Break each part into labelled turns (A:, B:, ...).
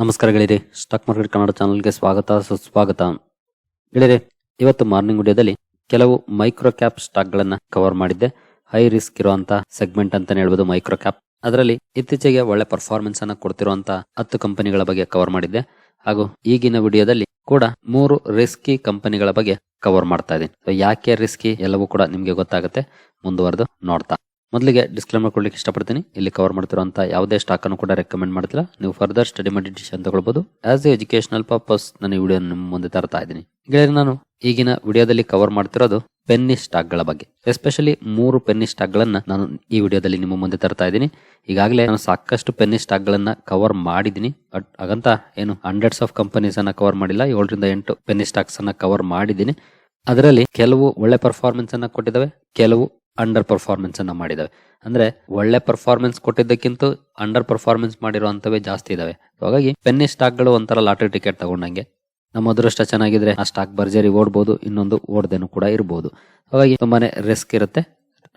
A: ನಮಸ್ಕಾರ ಗೆಳೆಯರೆ stock market Kannada ಚಾನಲ್ಗೆ ಸ್ವಾಗತ, ಸುಸ್ವಾಗತ. ಗೆಳೆಯರೆ ಇವತ್ತು ಮಾರ್ನಿಂಗ್ ವಿಡಿಯೋದಲ್ಲಿ ಕೆಲವು ಮೈಕ್ರೋ ಕ್ಯಾಪ್ ಸ್ಟಾಕ್ ಗಳನ್ನ ಕವರ್ ಮಾಡಿದ್ದೆ. ಹೈ ರಿಸ್ಕ್ ಇರುವಂತಹ ಸೆಗ್ಮೆಂಟ್ ಅಂತಾನೆ ಹೇಳ್ಬೋದು ಮೈಕ್ರೋ ಕ್ಯಾಪ್ ಅದರಲ್ಲಿ ಇತ್ತೀಚೆಗೆ ಒಳ್ಳೆ ಪರ್ಫಾರ್ಮೆನ್ಸ್ ಅನ್ನ ಕೊಡ್ತಿರುವಂತ ಹತ್ತು ಕಂಪನಿಗಳ ಬಗ್ಗೆ ಕವರ್ ಮಾಡಿದ್ದೆ. ಹಾಗೂ ಈಗಿನ ವಿಡಿಯೋದಲ್ಲಿ ಕೂಡ ಮೂರು ರಿಸ್ಕಿ ಕಂಪನಿಗಳ ಬಗ್ಗೆ ಕವರ್ ಮಾಡ್ತಾ ಇದ್ದೀನಿ. ಯಾಕೆ ರಿಸ್ಕಿ ಎಲ್ಲವೂ ಕೂಡ ನಿಮಗೆ ಗೊತ್ತಾಗುತ್ತೆ. ಮುಂದುವರೆದು ನೋಡ್ತಾ. ಮೊದಲಿಗೆ ಡಿಸ್ಕ್ಲೇಮರ್ ಕೊಡ್ಲಿಕ್ಕೆ ಇಷ್ಟಪಡ್ತೀನಿ. ಇಲ್ಲಿ ಕವರ್ ಮಾಡ್ತಿರುವಂತ ಯಾವುದೇ ಸ್ಟಾಕ್ ಅನ್ನು ಕೂಡ ರೆಕಮೆಂಡ್ ಮಾಡ್ತಿಲ್ಲ. ನೀವು ಫರ್ದರ್ ಸ್ಟಡಿ ಮಾಡಿ ಡಿಸಿಷನ್ ತಗೊಳ್ಬಹುದು ಆಸ್ ಎ ಎಜುಕೇಶನಲ್ ಪರ್ಪಸ್ ನಾನು ಈ ವಿಡಿಯೋ ನಿಮ್ಮ ಮುಂದೆ ತರ್ತಾ ಇದ್ದೀನಿ. ಗೆಳೆಯರೆ, ನಾನು ಈಗಿನ ವಿಡಿಯೋದಲ್ಲಿ ಕವರ್ ಮಾಡ್ತಿರೋದು ಪೆನ್ನಿ ಸ್ಟಾಕ್ಗಳ ಬಗ್ಗೆ. ಎಸ್ಪೆಷಲಿ ಮೂರು ಪೆನ್ನಿ ಸ್ಟಾಕ್ ಗಳನ್ನ ನಾನು ಈ ವಿಡಿಯೋದಲ್ಲಿ ನಿಮ್ಮ ಮುಂದೆ ತರ್ತಾ ಇದ್ದೀನಿ. ಈಗಾಗಲೇ ನಾನು ಸಾಕಷ್ಟು ಪೆನ್ನಿ ಸ್ಟಾಕ್ ಗಳನ್ನ ಕವರ್ ಮಾಡಿದ್ದೀನಿ. ಬಟ್ ಹಾಗಂತ ಏನು ಹಂಡ್ರೆಡ್ಸ್ ಆಫ್ ಕಂಪನೀಸ್ ಅನ್ನ ಕವರ್ ಮಾಡಿಲ್ಲ. ಏಳರಿಂದ ಎಂಟು ಪೆನ್ನಿ ಸ್ಟಾಕ್ಸ್ ಅನ್ನ ಕವರ್ ಮಾಡಿದ್ದೀನಿ. ಅದರಲ್ಲಿ ಕೆಲವು ಒಳ್ಳೆ ಪರ್ಫಾರ್ಮೆನ್ಸ್ ಅನ್ನ ಕೊಟ್ಟಿದ್ದಾವೆ, ಕೆಲವು ಅಂಡರ್ ಪರ್ಫಾರ್ಮೆನ್ಸ್ ಅನ್ನ ಮಾಡಿದಾವೆ ಅಂದ್ರೆ ಒಳ್ಳೆ ಪರ್ಫಾರ್ಮೆನ್ಸ್ ಕೊಟ್ಟಿದ್ದಕ್ಕಿಂತ ಅಂಡರ್ ಪರ್ಫಾರ್ಮೆನ್ಸ್ ಮಾಡಿರುವಂತವೇ ಜಾಸ್ತಿ ಇದಾವೆ. ಹಾಗಾಗಿ ಪೆನ್ನಿ ಸ್ಟಾಕ್ಗಳು ಒಂಥರ ಲಾಟರಿ ಟಿಕೆಟ್ ತಗೊಂಡಂಗೆ. ನಮ್ಮ ಅದೃಷ್ಟ ಚೆನ್ನಾಗಿದ್ರೆ ಆ ಸ್ಟಾಕ್ ಭರ್ಜರಿ ಓಡ್ಬೋದು, ಇನ್ನೊಂದು ಓಡ್ದೇನು ಕೂಡ ಇರಬಹುದು ಹಾಗಾಗಿ ತುಂಬಾನೇ ರಿಸ್ಕ್ ಇರುತ್ತೆ.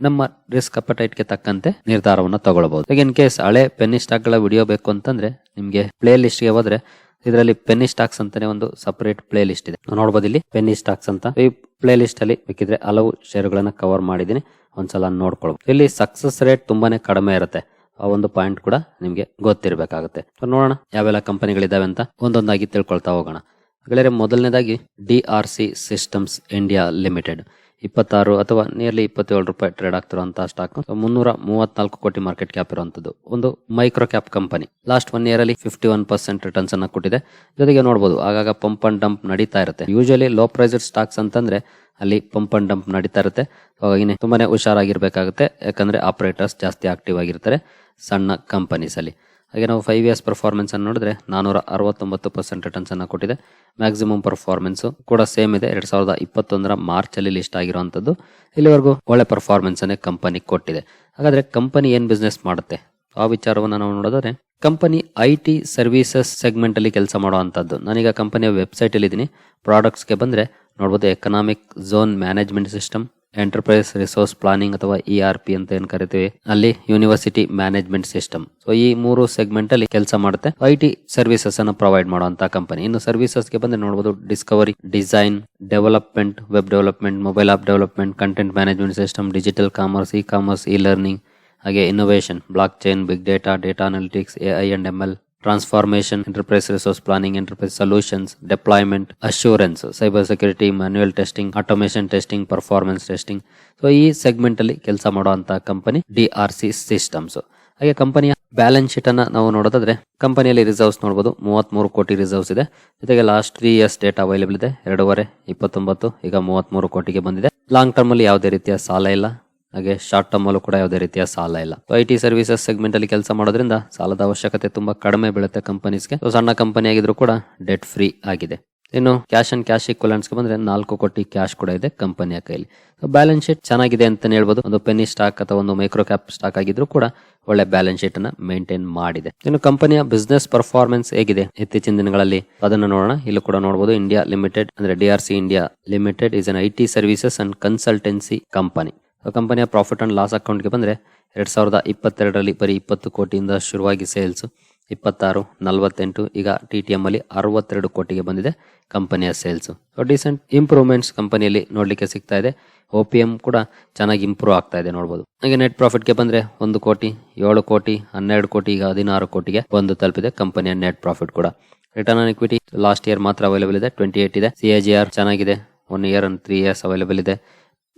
A: ನಮ್ಮ ರಿಸ್ಕ್ ಅಪಟೈಟ್ಗೆ ತಕ್ಕಂತೆ ನಿರ್ಧಾರವನ್ನು ತಗೊಳ್ಬಹುದು ಇನ್ ಕೇಸ್ ಹಳೆ ಪೆನ್ನಿ ಸ್ಟಾಕ್ಗಳ ವಿಡಿಯೋ ಬೇಕು ಅಂತಂದ್ರೆ, ನಿಮ್ಗೆ ಪ್ಲೇ ಲಿಸ್ಟ್ಗೆ ಹೋದ್ರೆ ಇದರಲ್ಲಿ ಪೆನ್ನಿ ಸ್ಟಾಕ್ಸ್ ಅಂತಾನೆ ಒಂದು ಸಪರೇಟ್ ಪ್ಲೇ ಲಿಸ್ಟ್ ಇದೆ ನೋಡಬಹುದು ಇಲ್ಲಿ ಪೆನ್ನಿ ಸ್ಟಾಕ್ಸ್ ಅಂತ. ಈ ಪ್ಲೇ ಲಿಸ್ಟ್ ಅಲ್ಲಿ ಬೇಕಿದ್ರೆ ಹಲವು ಷೇರುಗಳನ್ನ ಕವರ್ ಮಾಡಿದೀನಿ ಒಂದ್ಸಲ ನೋಡ್ಕೊಳ್ಬಹುದು ಇಲ್ಲಿ ಸಕ್ಸಸ್ ರೇಟ್ ತುಂಬಾನೇ ಕಡಿಮೆ ಇರುತ್ತೆ. ಆ ಒಂದು ಪಾಯಿಂಟ್ ಕೂಡ ನಿಮ್ಗೆ ಗೊತ್ತಿರಬೇಕಾಗುತ್ತೆ. ನೋಡೋಣ ಯಾವೆಲ್ಲ ಕಂಪನಿಗಳಿದಾವೆ ಅಂತ ಒಂದೊಂದಾಗಿ ತಿಳ್ಕೊಳ್ತಾ ಹೋಗೋಣ. ಗೆಳೆಯರೆ ಮೊದಲನೇದಾಗಿ D C systems India limited ಇಪ್ಪತ್ತಾರು ಅಥವಾ ನಿಯರ್ಲಿ ಇಪ್ಪತ್ತೇಳು ರೂಪಾಯಿ ಟ್ರೇಡ್ ಆಗ್ತಿರುವಂತಹ ಸ್ಟಾಕ್ ಮುನ್ನೂರ ಮೂವತ್ನಾಲ್ಕು ಕೋಟಿ ಮಾರ್ಕೆಟ್ ಕ್ಯಾಪ್ ಇರುವಂತದ್ದು ಒಂದು micro cap company last one year ಅಲ್ಲಿ ಫಿಫ್ಟಿ ಒನ್ ಪರ್ಸೆಂಟ್ ರಿಟರ್ನ್ಸ್ ಅನ್ನ ಕೊಟ್ಟಿದೆ. ಜೊತೆಗೆ ನೋಡಬಹುದು ಆಗಾಗ ಪಂಪ್ ಅಂಡ್ ಡಂಪ್ ನಡೀತಾ ಇರುತ್ತೆ. ಯೂಶಲಿ ಲೋ ಪ್ರೈಸೆಡ್ ಸ್ಟಾಕ್ಸ್ ಅಂತಂದ್ರೆ ಅಲ್ಲಿ ಪಂಪ್ ಅಂಡ್ ಡಂಪ್ ನಡೀತಾ ಇರುತ್ತೆ. ಹಾಗಾಗಿ ತುಂಬಾನೇ ಹುಷಾರಾಗಿರ್ಬೇಕಾಗುತ್ತೆ. ಯಾಕಂದ್ರೆ ಆಪರೇಟರ್ಸ್ ಜಾಸ್ತಿ ಆಕ್ಟಿವ್ ಆಗಿರ್ತಾರೆ ಸಣ್ಣ ಕಂಪನೀಸ್ ಅಲ್ಲಿ. ಹಾಗೆ ನಾವು ಫೈವ್ ಇಯರ್ಸ್ ಪರ್ಫಾರ್ಮೆನ್ಸ್ ಅನ್ನು ನೋಡಿದ್ರೆ ನಾನೂರ ಅರವತ್ತೊಂಬತ್ತು ಪರ್ಸೆಂಟ್ ರಿಟರ್ನ್ಸ್ ಅನ್ನು ಕೊಟ್ಟಿದೆ. ಮ್ಯಾಕ್ಸಿಮಮ್ ಪರ್ಫಾರ್ಮೆನ್ಸ್ ಕೂಡ ಸೇಮ್ ಇದೆ. ಎರಡ್ ಸಾವಿರದ ಇಪ್ಪತ್ತೊಂದರ ಮಾರ್ಚ್ ಅಲ್ಲಿ ಲಿಸ್ಟ್ ಆಗಿರುವಂತದ್ದು ಇಲ್ಲಿವರೆಗೂ ಒಳ್ಳೆ ಪರ್ಫಾರ್ಮೆನ್ಸ್ ಅನ್ನೇ ಕಂಪನಿ ಕೊಟ್ಟಿದೆ. ಹಾಗಾದ್ರೆ ಕಂಪನಿ ಏನ್ ಬಿಸ್ನೆಸ್ ಮಾಡುತ್ತೆ? ಆ ವಿಚಾರವನ್ನು ನಾವು ನೋಡಿದ್ರೆ company I T services segment ಅಲ್ಲಿ ಕೆಲಸ ಮಾಡುವಂತದ್ದು. ನಾನೀಗ ಕಂಪನಿಯ ವೆಬ್ಸೈಟ್ ಅಲ್ಲಿ ಇದ್ದೀನಿ ಪ್ರಾಡಕ್ಟ್ಸ್ಗೆ ಬಂದ್ರೆ ನೋಡಬಹುದು economic zone management system enterprise resource planning ಅಥವಾ ಇ ಆರ್ ಪಿ ಅಂತ ಏನ್ ಕರಿತೀವಿ, ಅಲ್ಲಿ ಯೂನಿವರ್ಸಿಟಿ ಮ್ಯಾನೇಜ್ಮೆಂಟ್ ಸಿಸ್ಟಮ್ ಸೊ ಈ ಮೂರು ಸೆಗ್ಮೆಂಟ್ ಅಲ್ಲಿ ಕೆಲಸ ಮಾಡುತ್ತೆ. ಐ ಟಿ ಸರ್ವಿಸಸ್ ಅನ್ನು ಪ್ರೊವೈಡ್ ಮಾಡುವಂತ ಕಂಪನಿ ಇನ್ನು ಸರ್ವಿಸಸ್ಗೆ ಬಂದ್ರೆ ನೋಡಬಹುದು discovery design development web development mobile app development content management system digital commerce e commerce e learning ಹಾಗೆ innovation block chain big data data analytics AI and L enterprise resource planning enterprise solutions deployment assurance cyber security manual testing automation testing performance testing so ಈ segment ಅಲ್ಲಿ ಕೆಲಸ ಮಾಡುವಂತಹ company D R C systems ಹಾಗೆ ಕಂಪನಿಯ balance sheet ಅನ್ನ ನಾವು ನೋಡೋದಾದ್ರೆ ಕಂಪನಿಯಲ್ಲಿ ರಿಸರ್ವ್ಸ್ ನೋಡಬಹುದು ಮೂವತ್ಮೂರು ಕೋಟಿ ರಿಸರ್ವ್ಸ್ ಇದೆ. ಜೊತೆಗೆ last three years data available ಇದೆ, ಎರಡೂವರೆ, ಇಪ್ಪತ್ತೊಂಬತ್ತು, ಈಗ ಮೂವತ್ಮೂರು ಕೋಟಿಗೆ ಬಂದಿದೆ. ಲಾಂಗ್ ಟರ್ಮ್ ಅಲ್ಲಿ ಯಾವುದೇ ರೀತಿಯ ಸಾಲ ಇಲ್ಲ. ಹಾಗೆ ಶಾರ್ಟ್ ಟರ್ಮ್ ಅಲ್ಲೂ ಕೂಡ ಯಾವುದೇ ರೀತಿಯ ಸಾಲ ಇಲ್ಲ. ಐ ಟಿ ಸರ್ವಿಸಸ್ ಸೆಗ್ಮೆಂಟ್ ಅಲ್ಲಿ ಕೆಲಸ ಮಾಡೋದ್ರಿಂದ ಸಾಲದ ಅವಶ್ಯಕತೆ ತುಂಬಾ ಕಡಿಮೆ ಬೀಳುತ್ತೆ ಕಂಪನೀಸ್ಗೆ ಸಣ್ಣ ಕಂಪನಿ ಆಗಿದ್ರು ಕೂಡ ಡೆಟ್ ಫ್ರೀ ಆಗಿದೆ. ಇನ್ನು ಕ್ಯಾಶ್ ಅಂಡ್ ಕ್ಯಾಶ್ ಇಕ್ವಲೆಂಟ್ಸ್ ಬಂದ್ರೆ ನಾಲ್ಕು ಕೋಟಿ ಕ್ಯಾಶ್ ಕೂಡ ಇದೆ ಕಂಪನಿಯ ಕೈಲಿ. ಬ್ಯಾಲೆನ್ಸ್ ಶೀಟ್ ಚೆನ್ನಾಗಿದೆ ಅಂತಾನೆ ಹೇಳ್ಬೋದು. ಒಂದು ಪೆನ್ನಿ ಸ್ಟಾಕ್ ಅಥವಾ ಒಂದು ಮೈಕ್ರೋ ಕ್ಯಾಪ್ ಸ್ಟಾಕ್ ಆಗಿದ್ರು ಕೂಡ ಒಳ್ಳೆ ಬ್ಯಾಲೆನ್ಸ್ ಶೀಟ್ ಅನ್ನ ಮೇಂಟೈನ್ ಮಾಡಿದೆ. ಇನ್ನು ಕಂಪನಿಯ ಬಿಸ್ನೆಸ್ ಪರ್ಫಾರ್ಮೆನ್ಸ್ ಹೇಗಿದೆ ಇತ್ತೀಚಿನ ದಿನಗಳಲ್ಲಿ? ಅದನ್ನು ನೋಡೋಣ. ಇಲ್ಲಿ ಕೂಡ ನೋಡಬಹುದು ಇಂಡಿಯಾ ಲಿಮಿಟೆಡ್ ಅಂದ್ರೆ D R C India limited is an I T services and consultancy company ಕಂಪನಿಯ ಪ್ರಾಫಿಟ್ ಆ್ಯಂಡ್ ಲಾಸ್ ಅಕೌಂಟ್ಗೆ ಬಂದರೆ ಎರಡು ಸಾವಿರದ ಇಪ್ಪತ್ತೆರಡರಲ್ಲಿ ಬರೀ ಇಪ್ಪತ್ತು ಕೋಟಿಯಿಂದ ಶುರುವಾಗಿ ಸೇಲ್ಸು ಇಪ್ಪತ್ತಾರು, ನಲವತ್ತೆಂಟು, ಈಗ ಟಿ ಟಿ ಎಮ್ಮಲ್ಲಿ ಅಲ್ಲಿ ಅರವತ್ತೆರಡು ಕೋಟಿಗೆ ಬಂದಿದೆ ಕಂಪನಿಯ ಸೇಲ್ಸು ಸೊ ಡೀಸೆಂಟ್ ಇಂಪ್ರೂವ್ಮೆಂಟ್ಸ್ ಕಂಪನಿಯಲ್ಲಿ ನೋಡಲಿಕ್ಕೆ ಸಿಗ್ತಾ ಇದೆ. ಒ ಪಿ ಎಂ ಕೂಡ ಚೆನ್ನಾಗಿ ಇಂಪ್ರೂವ್ ಆಗ್ತಾ ಇದೆ ನೋಡ್ಬೋದು. ಹಾಗೆ ನೆಟ್ ಪ್ರಾಫಿಟ್ಗೆ ಬಂದರೆ ಒಂದು ಕೋಟಿ, ಏಳು ಕೋಟಿ, ಹನ್ನೆರಡು ಕೋಟಿ, ಈಗ ಹದಿನಾರು ಕೋಟಿಗೆ ಬಂದು ತಲುಪಿದೆ ಕಂಪನಿಯ ನೆಟ್ ಪ್ರಾಫಿಟ್ ಕೂಡ. Return on equity last year ಮಾತ್ರ ಅವೈಲೇಬಲ್ ಇದೆ ಟ್ವೆಂಟಿ ಏಟ್ ಇದೆ ಸಿ ಜಿ ಆರ್ ಚೆನ್ನಾಗಿದೆ one year and three years available ಇದೆ.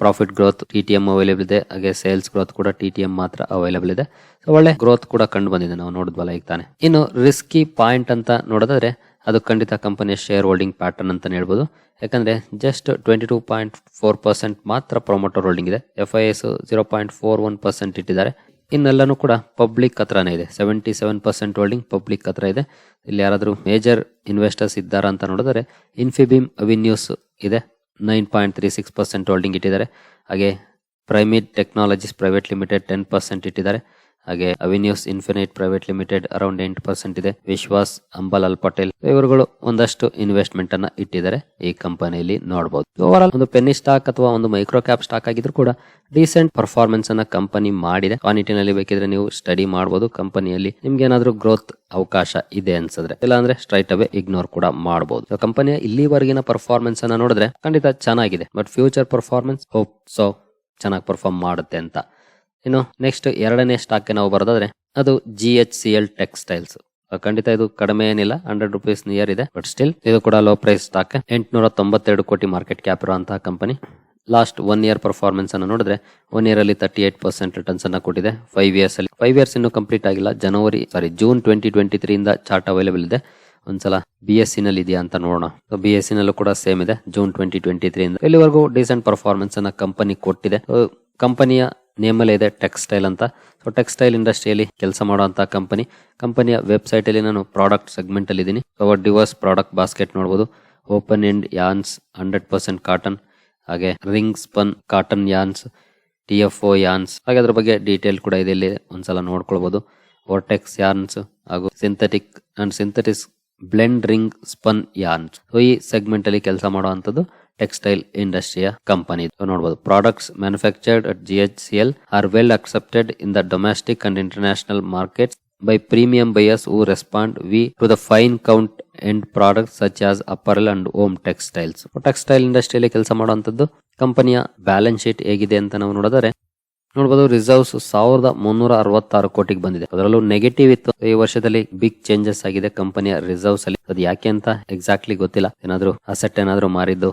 A: Profit growth T T M available ಇದೆ. ಹಾಗೆ ಸೇಲ್ಸ್ ಗ್ರೋತ್ ಕೂಡ ಟಿ ಟಿ ಎಂ ಮಾತ್ರ ಅವೈಲೇಬಲ್ ಇದೆ. ಸೊ ಒಳ್ಳೆ ಗ್ರೋತ್ ಕೂಡ ಕಂಡು ಬಂದಿದೆ. ನಾವು ನೋಡಿದ್ವಲ್ಲ ಈಗ ತಾನೆ. ಇನ್ನು ರಿಸ್ಕಿ ಪಾಯಿಂಟ್ ಅಂತ ನೋಡೋದಾದ್ರೆ, ಅದು ಖಂಡಿತ ಕಂಪನಿಯ ಶೇರ್ ಹೋಲ್ಡಿಂಗ್ ಪ್ಯಾಟರ್ನ್ ಅಂತ ಹೇಳ್ಬೋದು. ಯಾಕಂದ್ರೆ just twenty two point four percent ಮಾತ್ರ ಪ್ರೊಮೋಟರ್ ಹೋಲ್ಡಿಂಗ್ ಇದೆ. F I S zero point four one percent ಇಟ್ಟಿದ್ದಾರೆ. ಇನ್ನೆಲ್ಲನೂ ಕೂಡ ಪಬ್ಲಿಕ್ ಹತ್ರನೇ ಇದೆ. Seventy seven percent holding public ಹತ್ರ ಇದೆ. ಇಲ್ಲಿ ಯಾರಾದರೂ ಮೇಜರ್ ಇನ್ವೆಸ್ಟರ್ಸ್ ಇದ್ದಾರಾ ಅಂತ ನೋಡಿದ್ರೆ ಇನ್ಫಿಬಿಮ್ ಅವಿನ್ಯೂಸ್ ಇದೆ. Nine point three six percent holding ಇಟ್ಟಿದ್ದಾರೆ. ಹಾಗೆ ಪ್ರೈಮಿಟ್ technologies private limited ten percent ಇಟ್ಟಿದ್ದಾರೆ. ಹಾಗೆ Avenues Infinite private limited around ಎಂಟು ಪರ್ಸೆಂಟ್ ಇದೆ. ವಿಶ್ವಾಸ್, ಅಂಬಲಾಲ್ ಪಟೇಲ್ ಇವರುಗಳು ಒಂದಷ್ಟು ಇನ್ವೆಸ್ಟ್ಮೆಂಟ್ ಅನ್ನ ಇಟ್ಟಿದ್ದಾರೆ ಈ ಕಂಪನಿಯಲ್ಲಿ ನೋಡಬಹುದು ಓವರ್ ಆಲ್ ಒಂದು ಪೆನ್ನಿ ಸ್ಟಾಕ್ ಅಥವಾ ಒಂದು ಮೈಕ್ರೋ ಕ್ಯಾಪ್ ಸ್ಟಾಕ್ ಆಗಿದ್ರು ಕೂಡ ರೀಸೆಂಟ್ ಪರ್ಫಾರ್ಮೆನ್ಸ್ ಅನ್ನ ಕಂಪನಿ ಮಾಡಿದೆ. ಆ ನಿಟ್ಟಿನಲ್ಲಿ ಬೇಕಿದ್ರೆ ನೀವು ಸ್ಟಡಿ ಮಾಡಬಹುದು ಕಂಪನಿಯಲ್ಲಿ ನಿಮ್ಗೆ ಏನಾದ್ರು ಗ್ರೋತ್ ಅವಕಾಶ ಇದೆ ಅನ್ಸಿದ್ರೆ. ಇಲ್ಲ ಅಂದ್ರೆ ಸ್ಟ್ರೈಟ್ ಅವೇ ಇಗ್ನೋರ್ ಕೂಡ ಮಾಡಬಹುದು ಕಂಪನಿಯ ಇಲ್ಲಿವರೆಗಿನ ಪರ್ಫಾರ್ಮೆನ್ಸ್ ಅನ್ನ ನೋಡಿದ್ರೆ ಖಂಡಿತ ಚೆನ್ನಾಗಿದೆ. But future performance hope so ಚೆನ್ನಾಗಿ ಪರ್ಫಾರ್ಮ್ ಮಾಡುತ್ತೆ ಅಂತ ಇನ್ನು ನೆಕ್ಸ್ಟ್ ಎರಡನೇ ಸ್ಟಾಕ್ ನಾವು ಬರೋದಾದ್ರೆ ಅದು G H C L textiles ಖಂಡಿತ ಇದು ಕಡಿಮೆ ಏನಿಲ್ಲ ಹಂಡ್ರೆಡ್ ರುಪೀಸ್ ನಿಯರ್ ಇದೆ ಬಟ್ ಸ್ಟಿಲ್ ಇದು ಕೂಡ ಲೋ ಪ್ರೈಸ್ ಸ್ಟಾಕ್ ಎಂಟುನೂರ ತೊಂಬತ್ತೆರಡು ಕೋಟಿ ಮಾರ್ಕೆಟ್ ಕ್ಯಾಪ್ ಇರುವಂತಹ company last one year performance ಅನ್ನು ನೋಡಿದ್ರೆ ಒನ್ ಇಯರ್ ಅಲ್ಲಿ ತರ್ಟಿ ಏಟ್ ಪರ್ಸೆಂಟ್ ರಿಟರ್ನ್ಸ್ ಅನ್ನ ಕೊಟ್ಟಿದೆ. ಫೈವ್ ಇಯರ್ಸ್ ಅಲ್ಲಿ ಫೈವ್ ಇಯರ್ಸ್ ಇನ್ನು ಕಂಪ್ಲೀಟ್ ಆಗಿಲ್ಲ. January sorry June twenty twenty three ಇಂದ ಚಾರ್ಟ್ ಅವೈಲೇಬಲ್ ಇದೆ. ಒಂದ್ಸಲ ಬಿ ಎಸ್ ಸಿ ನಲ್ಲಿ ಇದೆಯಾ ಅಂತ ನೋಡೋಣ. ಬಿ ಎಸ್ ಸಿ ನಲ್ಲೂ ಕೂಡ ಸೇಮ್ ಇದೆ ಜೂನ್ ಟ್ವೆಂಟಿ ಟ್ವೆಂಟಿ ತ್ರೀ ಇಂದ. ಇಲ್ಲಿವರೆಗೂ ಡೀಸೆಂಟ್ ಪರ್ಫಾರ್ಮೆನ್ಸ್ ಅನ್ನ ಕಂಪನಿ ಕೊಟ್ಟಿದೆ. ಕಂಪನಿಯ ನೇಮಲ್ಲೇ ಇದೆ ಟೆಕ್ಸ್ಟೈಲ್ ಅಂತ. ಸೊ ಟೆಕ್ಸ್ಟೈಲ್ ಇಂಡಸ್ಟ್ರಿಯಲ್ಲಿ ಕೆಲಸ ಮಾಡುವಂಥ ಕಂಪನಿ. ಕಂಪನಿಯ ವೆಬ್ಸೈಟಲ್ಲಿ ನಾನು ಪ್ರಾಡಕ್ಟ್ ಸೆಗ್ಮೆಂಟಲ್ಲಿ ಇದ್ದೀನಿ ಅವರ್ ಡಿವರ್ಸ್ ಪ್ರಾಡಕ್ಟ್ ಬಾಸ್ಕೆಟ್ ನೋಡಬಹುದು open end yarns hundred percent cotton. ಹಾಗೆ ring spun cotton yarns, T F O yarns. ಹಾಗೆ ಅದ್ರ ಬಗ್ಗೆ ಡೀಟೇಲ್ ಕೂಡ ಇದೆ ಇಲ್ಲಿ ಒಂದ್ಸಲ ನೋಡ್ಕೊಳ್ಬೋದು. ವರ್ಟೆಕ್ಸ್ ಯಾನ್ಸ್ ಹಾಗೂ synthetic and synthetics blend ring spun yarns so ಈ ಸೆಗ್ಮೆಂಟಲ್ಲಿ ಕೆಲಸ ಕೆಲಸ ಟೆಕ್ಸ್ಟೈಲ್ ಇಂಡಸ್ಟ್ರಿಯ ಕಂಪನಿ. ನೋಡಬಹುದು products manufactured at G H C L are well accepted in the domestic and international markets by premium buyers who respond we to the fine count end product such as apparel and home textiles textile ಇಂಡಸ್ಟ್ರಿಯಲ್ಲಿ ಕೆಲಸ ಮಾಡುವಂತದ್ದು ಕಂಪನಿಯ balance sheet ಹೇಗಿದೆ ಅಂತ ನಾವು ನೋಡಿದರೆ ನೋಡಬಹುದು reserves ಸಾವಿರದ ಮುನ್ನೂರ ಅರವತ್ತಾರು ಕೋಟಿಗೆ ಬಂದಿದೆ. ಅದರಲ್ಲೂ ನೆಗೆಟಿವ್ ಇತ್ತು. ಈ ವರ್ಷದಲ್ಲಿ ಬಿಗ್ ಚೇಂಜಸ್ ಆಗಿದೆ ಕಂಪನಿಯ ರಿಸರ್ವ್ಸ್ ಅಲ್ಲಿ. ಅದು ಯಾಕೆ ಅಂತ ಎಕ್ಸಾಕ್ಟ್ಲಿ ಗೊತ್ತಿಲ್ಲ. ಏನಾದ್ರು ಅಸೆಟ್ ಏನಾದ್ರು ಮಾರಿದ್ದು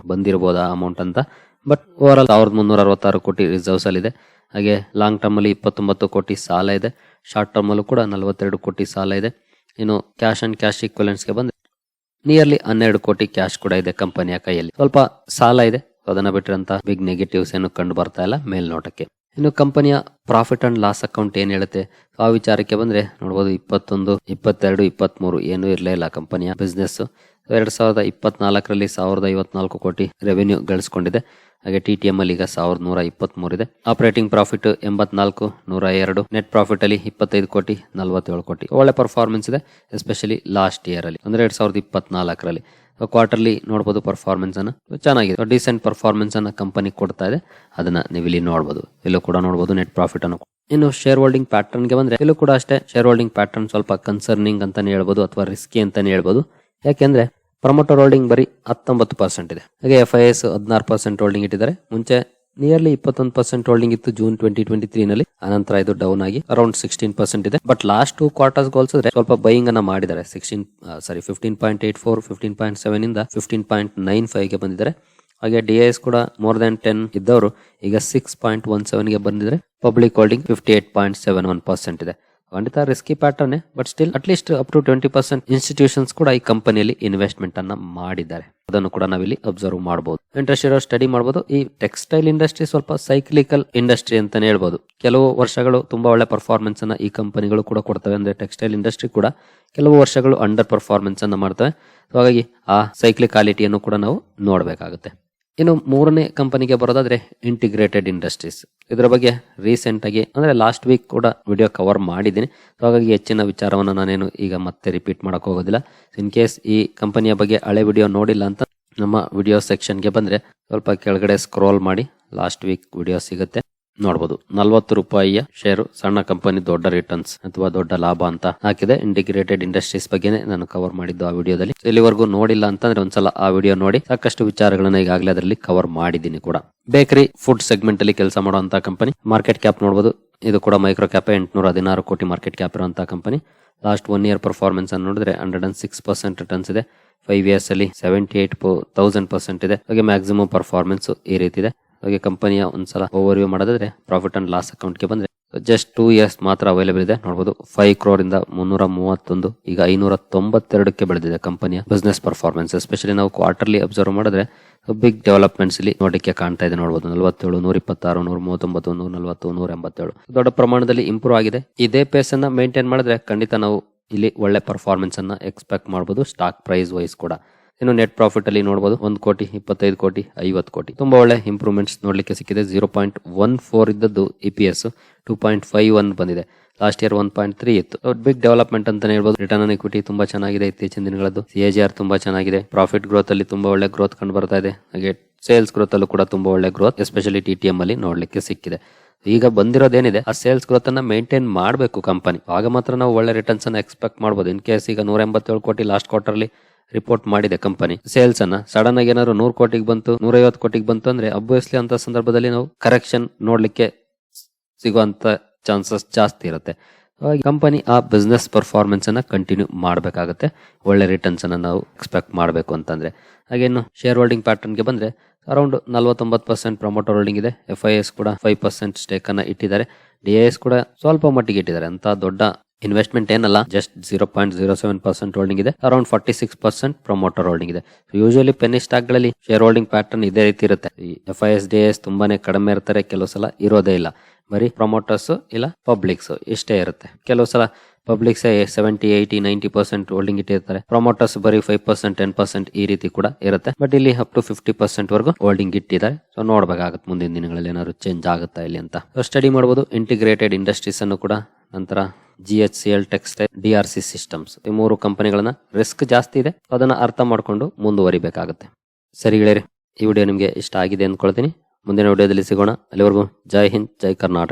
A: ಆ ಅಮೌಂಟ್ ಅಂತ. ಬಟ್ ಓವರ್ ಆಲ್ ಸಾವಿರದ ಮುನ್ನೂರ ಅರವತ್ತಾರು ಕೋಟಿ ರಿಸರ್ವ್ಸ್ ಅಲ್ಲಿ ಇದೆ ಹಾಗೆ ಲಾಂಗ್ ಟರ್ಮ್ ಅಲ್ಲಿ ಇಪ್ಪತ್ತೊಂಬತ್ತು ಕೋಟಿ ಸಾಲ ಇದೆ. ಶಾರ್ಟ್ ಟರ್ಮ್ ಅಲ್ಲೂ ಕೂಡ ನಲವತ್ತೆರಡು ಕೋಟಿ ಸಾಲ ಇದೆ. ಇನ್ನು ಕ್ಯಾಶ್ ಅಂಡ್ ಕ್ಯಾಶ್ಗೆ ಬಂದ್ರೆ ನಿಯರ್ಲಿ ಹನ್ನೆರಡು ಕೋಟಿ ಕ್ಯಾಶ್ ಕೂಡ ಇದೆ ಕಂಪನಿಯ ಕೈಯಲ್ಲಿ. ಸ್ವಲ್ಪ ಸಾಲ ಇದೆ. ಅದನ್ನ ಬಿಟ್ಟಿರಂತ ಬಿಗ್ ನೆಗೆಟಿವ್ಸ್ ಏನು ಕಂಡು ಬರ್ತಾ ಇಲ್ಲ ಮೇಲ್ನೋಟಕ್ಕೆ. ಇನ್ನು ಕಂಪನಿಯ ಪ್ರಾಫಿಟ್ ಅಂಡ್ ಲಾಸ್ ಅಕೌಂಟ್ ಏನ್ ಹೇಳುತ್ತೆ? ಆ ವಿಚಾರಕ್ಕೆ ಬಂದ್ರೆ ನೋಡಬಹುದು ಇಪ್ಪತ್ತೊಂದು, ಇಪ್ಪತ್ತೆರಡು ಇಪ್ಪತ್ಮೂರು ಏನು ಇರಲೇ ಇಲ್ಲ ಕಂಪನಿಯ ಬಿಸ್ನೆಸ್ ಎರಡ್ ಸಾವಿರದ ಇಪ್ಪತ್ನಾಲ್ಕರಲ್ಲಿ ಸಾವಿರದ ಐವತ್ನಾಲ್ಕು ಕೋಟಿ ರೆವೆನ್ಯೂ ಗಳಿಸ್ಕೊಂಡಿದೆ. ಹಾಗೆ ಟಿ ಟಿ ಎಂ ಅಲ್ಲಿ ಈಗ ಸಾವಿರದ ನೂರ ಇಪ್ಪತ್ತ್ ಇದೆ. ಆಪರೇಟಿಂಗ್ ಪ್ರಾಫಿಟ್ ಎಂಬತ್ನಾಲ್ಕು, ನೂರ ಎರಡು. ನೆಟ್ ಪ್ರಾಫಿಟ್ ಅಲ್ಲಿ ಇಪ್ಪತ್ತೈದು ಕೋಟಿ, ನಲವತ್ತೇಳು ಕೋಟಿ. ಒಳ್ಳೆ ಪರ್ಫಾರ್ಮೆನ್ಸ್ ಇದೆ ಎಸ್ಪೆಷಲಿ ಲಾಸ್ಟ್ ಇಯರ್ ಅಲ್ಲಿ. ಅಂದ್ರೆ ಎರಡ್ ಸಾವಿರದ ಇಪ್ಪತ್ನಾಲ್ಕರಲ್ಲಿ. ಕ್ವಾರ್ಟರ್ಲಿ ನೋಡ್ಬೋದು ಪರ್ಫಾರ್ಮೆನ್ಸ್ ಅನ್ನ. ಚೆನ್ನಾಗಿದೆ. ಡಿಸೆಂಟ್ ಪರ್ಫಾರ್ಮೆನ್ಸ್ ಅನ್ನ ಕಂಪನಿ ಕೊಡ್ತಾ ಇದೆ. ಅದನ್ನ ನೀವು ಇಲ್ಲಿ ನೋಡಬಹುದು ಇಲ್ಲೂ ಕೂಡ ನೋಡಬಹುದು ನೆಟ್ ಪ್ರಾಫಿಟ್ ಅನ್ನು. ಇನ್ನು ಶೇರ್ ಹೋಲ್ಡಿಂಗ್ ಪ್ಯಾಟರ್ನ್ಗೆ ಬಂದ್ರೆ, ಇಲ್ಲೂ ಕೂಡ ಅಷ್ಟೇ ಶೇರ್ ಹೋಲ್ಡಿಂಗ್ ಪ್ಯಾಟರ್ನ್ ಸ್ವಲ್ಪ ಕನ್ಸರ್ನಿಂಗ್ ಅಂತಾನೆ ಹೇಳ್ಬೋದು ಅಥವಾ ರಿಸ್ಕಿ ಅಂತಾನೆ ಹೇಳ್ಬೋದು. ಯಾಕೆಂದ್ರೆ ಪ್ರಮೋಟರ್ ಹೋಲ್ಡಿಂಗ್ ಬರೀ ಹತ್ತೊಂಬತ್ತು ಪರ್ಸೆಂಟ್ ಇದೆ. ಹಾಗೆ ಎಫ್ ಐ ಎಸ್ ಹದಿನಾರು ಪರ್ಸೆಂಟ್ ಹೋಲ್ಡಿಂಗ್ ಇಟ್ಟಿದ್ದಾರೆ. ಮುಂಚೆ ನಿಯರ್ಲಿ ಇಪ್ಪತ್ತೊಂದು ಪರ್ಸೆಂಟ್ ಹೋಲ್ಡಿಂಗ್ ಇತ್ತು ಜೂನ್ ಟ್ವೆಂಟಿ ಟ್ವೆಂಟಿ ತ್ರೀ ನಲ್ಲಿ. ಅನಂತರ ಇದು ಡೌನ್ ಆಗಿ ಅರೌಂಡ್ ಸಿಕ್ಸ್ಟೀನ್ ಪರ್ಸೆಂಟ್ ಇದೆ. ಬಟ್ ಲಾಸ್ಟ್ ಟೂ ಕ್ವಾರ್ಟರ್ಸ್ ಹೋಲಿಸಿದ್ರೆ ಸ್ವಲ್ಪ ಬೈಯಿಂಗ್ ಅನ್ನ ಮಾಡಿದ್ದಾರೆ. Sixteen sorry fifteen point eight four fifteen point seven ಇಂದ ಫಿಫ್ಟೀನ್ ಪಾಯಿಂಟ್ ನೈನ್ ಫೈವ್ಗೆ ಬಂದಿದ್ದಾರೆ. ಹಾಗೆ ಡಿ ಎಸ್ ಕೂಡ ಮೋರ್ ದನ್ ಟೆನ್ ಇದ್ದವರು ಈಗ ಸಿಕ್ಸ್ ಪಾಯಿಂಟ್ ಒನ್ ಸೆವೆನ್ಗೆ ಬಂದಿದ್ರೆ public holding fifty eight point seven one percent ಇದೆ. ಖಂಡಿತ risky pattern but still at least up to twenty percent institutions ಕೂಡ ಈ ಕಂಪನಿಯಲ್ಲಿ ಇನ್ವೆಸ್ಟ್ಮೆಂಟ್ ಅನ್ನ ಮಾಡಿದ್ದಾರೆ. ಅದನ್ನು ಕೂಡ ನಾವಿಲ್ಲಿ ಅಬ್ಸರ್ವ್ ಮಾಡಬಹುದು ಇಂಟ್ರೆಸ್ಟ್ ಇರೋ ಸ್ಟಡಿ ಮಾಡಬಹುದು ಈ ಟೆಕ್ಸ್ಟೈಲ್ ಇಂಡಸ್ಟ್ರಿ ಸ್ವಲ್ಪ ಸೈಕ್ಲಿಕಲ್ ಇಂಡಸ್ಟ್ರಿ ಅಂತಾನೆ ಹೇಳ್ಬಹುದು ಕೆಲವು ವರ್ಷಗಳು ತುಂಬಾ ಒಳ್ಳೆ ಪರ್ಫಾರ್ಮೆನ್ಸ್ ಅನ್ನ ಈ ಕಂಪನಿಗಳು ಕೂಡ ಕೊಡ್ತವೆ. ಅಂದ್ರೆ ಟೆಕ್ಸ್ಟೈಲ್ ಇಂಡಸ್ಟ್ರಿ ಕೂಡ ಕೆಲವು ವರ್ಷಗಳು ಅಂಡರ್ ಪರ್ಫಾರ್ಮೆನ್ಸ್ ಅನ್ನ ಮಾಡ್ತವೆ. ಹಾಗಾಗಿ ಆ ಸೈಕ್ಲಿಕಾಲಿಟಿಯನ್ನು ಕೂಡ ನಾವು ನೋಡಬೇಕಾಗುತ್ತೆ. ಇನ್ನು ಮೂರನೇ ಕಂಪನಿಗೆ ಬರೋದಾದ್ರೆ ಇಂಟಿಗ್ರೇಟೆಡ್ ಇಂಡಸ್ಟ್ರೀಸ್ ಇದರ ಬಗ್ಗೆ ರೀಸೆಂಟ್ ಆಗಿ, ಅಂದ್ರೆ ಲಾಸ್ಟ್ ವೀಕ್ ಕೂಡ ವಿಡಿಯೋ ಕವರ್ ಮಾಡಿದ್ದೀನಿ. ಹಾಗಾಗಿ ಹೆಚ್ಚಿನ ವಿಚಾರವನ್ನು ನಾನೇನು ಈಗ ಮತ್ತೆ ರಿಪೀಟ್ ಮಾಡಕ್ ಹೋಗೋದಿಲ್ಲ. ಇನ್ ಕೇಸ್ ಈ ಕಂಪನಿಯ ಬಗ್ಗೆ ಹಳೆ ವಿಡಿಯೋ ನೋಡಿಲ್ಲ ಅಂತ ನಮ್ಮ ವಿಡಿಯೋ ಸೆಕ್ಷನ್ಗೆ ಬಂದ್ರೆ ಸ್ವಲ್ಪ ಕೆಳಗಡೆ ಸ್ಕ್ರೋಲ್ ಮಾಡಿ ಲಾಸ್ಟ್ ವೀಕ್ ವಿಡಿಯೋ ಸಿಗುತ್ತೆ. ನೋಡಬಹುದು ನಲವತ್ತು ರೂಪಾಯಿಯ ಶೇರು ಸಣ್ಣ ಕಂಪನಿ, ದೊಡ್ಡ ರಿಟರ್ನ್ಸ್ ಅಥವಾ ದೊಡ್ಡ ಲಾಭ ಅಂತ ಹಾಕಿದೆ. ಇಂಟಿಗ್ರೇಟೆಡ್ ಇಂಡಸ್ಟ್ರೀಸ್ ಬಗ್ಗೆನೇ ನಾನು ಕವರ್ ಮಾಡಿದ್ದು ಆ ವಿಡಿಯೋದಲ್ಲಿ. ಇಲ್ಲಿವರೆಗೂ ನೋಡಿಲ್ಲ ಅಂತಂದ್ರೆ ಒಂದ್ಸಲ ಆ ವಿಡಿಯೋ ನೋಡಿ. ಸಾಕಷ್ಟು ವಿಚಾರಗಳನ್ನ ಈಗಾಗಲೇ ಅದರಲ್ಲಿ ಕವರ್ ಮಾಡಿದ್ದೀನಿ ಕೂಡ. ಬೇಕರಿ ಫುಡ್ ಸೆಗ್ಮೆಂಟ್ ಅಲ್ಲಿ ಕೆಲಸ ಮಾಡುವಂತಹ ಕಂಪನಿ ಮಾರ್ಕೆಟ್ ಕ್ಯಾಪ್ ನೋಡಬಹುದು ಇದು ಕೂಡ ಮೈಕ್ರೋ ಕ್ಯಾಪ್ ಎಂಟುನೂರ ಹದಿನಾರು ಕೋಟಿ ಮಾರ್ಕೆಟ್ ಕ್ಯಾಪ್ ಇರುವಂತಹ company last one year performance ಅನ್ನು ನೋಡಿದ್ರೆ hundred and six percent returns ಇದೆ. ಫೈವ್ ಇಯರ್ಸ್ ಅಲ್ಲಿ ಸೆವೆಂಟಿ ಏಟ್ ತೌಸಂಡ್ ಪರ್ಸೆಂಟ್ ಇದೆ. ಹಾಗೆ ಮ್ಯಾಕ್ಸಿಮಮ್ ಪರ್ಫಾರ್ಮೆನ್ಸ್ ಈ ರೀತಿ ಇದೆ ಹಾಗೆ ಕಂಪನಿಯ ಒಂದ್ಸಲ ಓವರ್ ವ್ಯೂ ಮಾಡೋದಾದ್ರೆ ಪ್ರಾಫಿಟ್ ಅಂಡ್ ಲಾಸ್ ಅಕೌಂಟ್ಗೆ ಬಂದ್ರೆ ಜಸ್ಟ್ ಟೂ ಇಯರ್ಸ್ ಮಾತ್ರ ಅವೈಲೇಬಲ್ ಇದೆ. ನೋಡಬಹುದು ಫೈವ್ ಕ್ರೋರ್ ಇಂದ ಮುನ್ನೂರ ಮೂವತ್ತೊಂದು, ಈಗ ಐನೂರ ತೊಂಬತ್ತೆರಡಕ್ಕೆ ಬೆಳೆದಿದೆ ಕಂಪನಿಯ ಬಿಸ್ನೆಸ್ ಪರ್ಫಾರ್ಮೆನ್ಸ್ ಎಸ್ಪೆಷಲಿ ನಾವು ಕ್ವಾರ್ಟರ್ಲಿ ಅಬ್ಸರ್ವ್ ಮಾಡಿದ್ರೆ ಬಿಗ್ ಡೆವಲಪ್ಮೆಂಟ್ಸ್ ಇಲ್ಲಿ ನೋಡಕ್ಕೆ ಕಾಣ್ತಾ ಇದೆ. ನೋಡಬಹುದು ನಲವತ್ತೇಳು ನೂರ ಇಪ್ಪತ್ತಾರು ನೂರ ಮೂವತ್ತೊಂಬತ್ತು ನೂರ ನಲವತ್ತು ನೂರ ಎಂಬತ್ತೇಳು ದೊಡ್ಡ ಪ್ರಮಾಣದಲ್ಲಿ ಇಂಪ್ರೂವ್ ಆಗಿದೆ. ಇದೇ ಪೇಸ್ ಅನ್ನ ಮೇಂಟೈನ್ ಮಾಡಿದ್ರೆ ಖಂಡಿತ ನಾವು ಇಲ್ಲಿ ಒಳ್ಳೆ ಪರ್ಫಾರ್ಮೆನ್ಸ್ ಅನ್ನ ಎಕ್ಸ್ಪೆಕ್ಟ್ ಮಾಡಬಹುದು ಸ್ಟಾಕ್ ಪ್ರೈಸ್ ವೈಸ್ ಕೂಡ. ಇನ್ನು ನೆಟ್ ಪ್ರಾಫಿಟ್ ಅಲ್ಲಿ ನೋಡಬಹುದು ಒಂದು ಕೋಟಿ, ಇಪ್ಪತ್ತೈದು ಕೋಟಿ, ಐವತ್ತು ಕೋಟಿ. ತುಂಬಾ ಒಳ್ಳೆ ಇಂಪ್ರೂವ್ಮೆಂಟ್ಸ್ ನೋಡ್ಲಿಕ್ಕೆ ಸಿಕ್ಕಿದೆ. ಜೀರೋ ಪಾಯಿಂಟ್ ಒನ್ ಫೋರ್ ಇದ್ದದ್ದು E P S two point five one ಬಂದಿದೆ. Last year one point three ಇತ್ತು. ಬಿಗ್ ಡೆವಲಪ್ಮೆಂಟ್ ಅಂತಾನೆ ಹೇಳ್ಬೋದು. ರಿಟರ್ನ್ ಆನ್ ಇಕ್ವಿಟಿ ತುಂಬಾ ಚೆನ್ನಾಗಿದೆ ಇತ್ತೀಚಿನ ದಿನಗಳದ್ದು. ಸಿ ಆರ್ ತುಂಬಾ ಚೆನ್ನಾಗಿದೆ. ಪ್ರಾಫಿಟ್ ಗ್ರೋತ್ ಅಲ್ಲಿ ತುಂಬಾ ಒಳ್ಳೆ ಗ್ರೋತ್ ಕಂಡು ಬರ್ತಾ ಇದೆ. ಹಾಗೆ ಸೇಲ್ಸ್ ಗ್ರೋತ್ ಅಲ್ಲೂ ಕೂಡ ತುಂಬಾ ಒಳ್ಳೆ growth especially T T M ಅಲ್ಲಿ ನೋಡ್ಲಿಕ್ಕೆ ಸಿಕ್ಕಿದೆ. ಈಗ ಬಂದಿರೋದೇನಿದೆ, ಆ ಸೇಲ್ಸ್ ಗ್ರೋತ್ ಅನ್ನ ಮೇಂಟೈನ್ ಮಾಡಬೇಕು ಕಂಪನಿ ಆಗ ಮಾತ್ರ ನಾವು ಒಳ್ಳೆ ರಿಟರ್ನ್ಸ್ ಅನ್ನ ಎಕ್ಸ್ಪೆಕ್ಟ್ ಮಾಡಬಹುದು ಇನ್ ಕೇಸ್ ಈಗ ನೂರ ಎಂಬತ್ತೇಳು ಕೋಟಿ ಲಾಸ್ಟ್ ಕ್ವಾರ್ಟರ್ಲಿ ರಿಪೋರ್ಟ್ ಮಾಡಿದೆ ಕಂಪನಿ ಸೇಲ್ಸ್ ಅನ್ನ ಸಡನ್ ಆಗಿ ಏನಾದ್ರು ನೂರು ಕೋಟಿಗೆ ಬಂತು, ನೂರೈವತ್ತು ಕೋಟಿಗೆ ಬಂತು ಅಂದ್ರೆ ಅಬ್ವಿಯಸ್ಲಿ ಅಂತ ಸಂದರ್ಭದಲ್ಲಿ ನಾವು ಕರೆಕ್ಷನ್ ನೋಡ್ಲಿಕ್ಕೆ ಸಿಗುವಂತ ಚಾನ್ಸಸ್ ಜಾಸ್ತಿ ಇರುತ್ತೆ. ಕಂಪನಿ ಆ ಬಿಸ್ನೆಸ್ ಪರ್ಫಾರ್ಮೆನ್ಸ್ ಅನ್ನ ಕಂಟಿನ್ಯೂ ಮಾಡಬೇಕಾಗುತ್ತೆ. ಒಳ್ಳೆ ರಿಟರ್ನ್ಸ್ ಅನ್ನ ನಾವು ಎಕ್ಸ್ಪೆಕ್ಟ್ ಮಾಡಬೇಕು ಅಂತಂದ್ರೆ. ಹಾಗೇನು ಶೇರ್ ಹೋಲ್ಡಿಂಗ್ ಪ್ಯಾಟರ್ನ್ಗೆ ಬಂದ್ರೆ ಅರೌಂಡ್ ನಲ್ವತ್ತೊಂಬತ್ತು ಪರ್ಸೆಂಟ್ ಪ್ರಮೋಟರ್ ಹೋಲ್ಡಿಂಗ್ ಇದೆ. ಎಫ್ ಐ ಎಸ್ ಕೂಡ ಫೈವ್ ಪರ್ಸೆಂಟ್ ಸ್ಟೇಕ್ ಅನ್ನ ಇಟ್ಟಿದ್ದಾರೆ. ಡಿ ಎಸ್ ಕೂಡ ಸ್ವಲ್ಪ ಮಟ್ಟಿಗೆ ಇಟ್ಟಿದ್ದಾರೆ. ಅಂತ ದೊಡ್ಡ ಇನ್ವೆಸ್ಟ್ಮೆಂಟ್ ಏನಲ್ಲ just zero point zero seven percent holding ಇದೆ around forty six percent promoter holding ಇದೆ. ಯೂಶಲಿ ಪೆನ್ನಿ ಸ್ಟಾಕ್ಗಳಲ್ಲಿ ಶೇರ್ ಹೋಲ್ಡಿಂಗ್ ಪ್ಯಾಟರ್ನ್ ಇದೇ ರೀತಿ ಇರುತ್ತೆ. F I S D S ತುಂಬಾನೇ ಕಡಿಮೆ ಇರ್ತಾರೆ, ಕೆಲವು ಸಲ ಇರೋದೇ ಇಲ್ಲ. ಬರೀ ಪ್ರಮೋಟರ್ಸ್ ಇಲ್ಲ ಪಬ್ಲಿಕ್ಸ್ ಇಷ್ಟೇ ಇರುತ್ತೆ. ಕೆಲವು ಸಲ publics seventy eighty ninety percent holding ಇಟ್ಟಿರ್ತಾರೆ. ಪ್ರಮೋಟರ್ಸ್ ಬರೀ ಫೈವ್ ಪರ್ಸೆಂಟ್ ಟೆನ್ ಪರ್ಸೆಂಟ್ ಈ ರೀತಿ ಕೂಡ ಇರುತ್ತೆ. ಬಟ್ ಇಲ್ಲಿ ಅಪ್ ಟು ಫಿಫ್ಟಿ ಪರ್ಸೆಂಟ್ ವರೆಗೂ ಹೋಲ್ಡಿಂಗ್ ಇಟ್ಟಿದ್ದಾರೆ. ಸೊ ನೋಡ್ಬೇಕಾಗತ್ತೆ ಮುಂದಿನ ದಿನಗಳಲ್ಲಿ ಏನಾದ್ರು ಚೇಂಜ್ ಆಗುತ್ತಾ ಇಲ್ಲಿ ಅಂತ. ಸ್ಟಡಿ ಮಾಡಬಹುದು ಇಂಟಿಗ್ರೇಟೆಡ್ ಇಂಡಸ್ಟ್ರೀಸ್ ಅನ್ನು ಕೂಡ ನಂತರ G H C L textile D R C systems. ಈ ಮೂರು ಕಂಪನಿಗಳನ್ನ ರಿಸ್ಕ್ ಜಾಸ್ತಿ ಇದೆ. ಅದನ್ನ ಅರ್ಥ ಮಾಡ್ಕೊಂಡು ಮುಂದುವರಿಬೇಕಾಗುತ್ತೆ. ಸರಿ ಗೆಳೆಯರೆ, ಈ ವಿಡಿಯೋ ನಿಮಗೆ ಇಷ್ಟ ಆಗಿದೆ ಅಂದ್ಕೊಳ್ತೀನಿ. ಮುಂದಿನ ವಿಡಿಯೋದಲ್ಲಿ ಸಿಗೋಣ. ಅಲ್ಲಿವರೆಗೂ ಜೈ ಹಿಂದ್, ಜೈ ಕರ್ನಾಟಕ.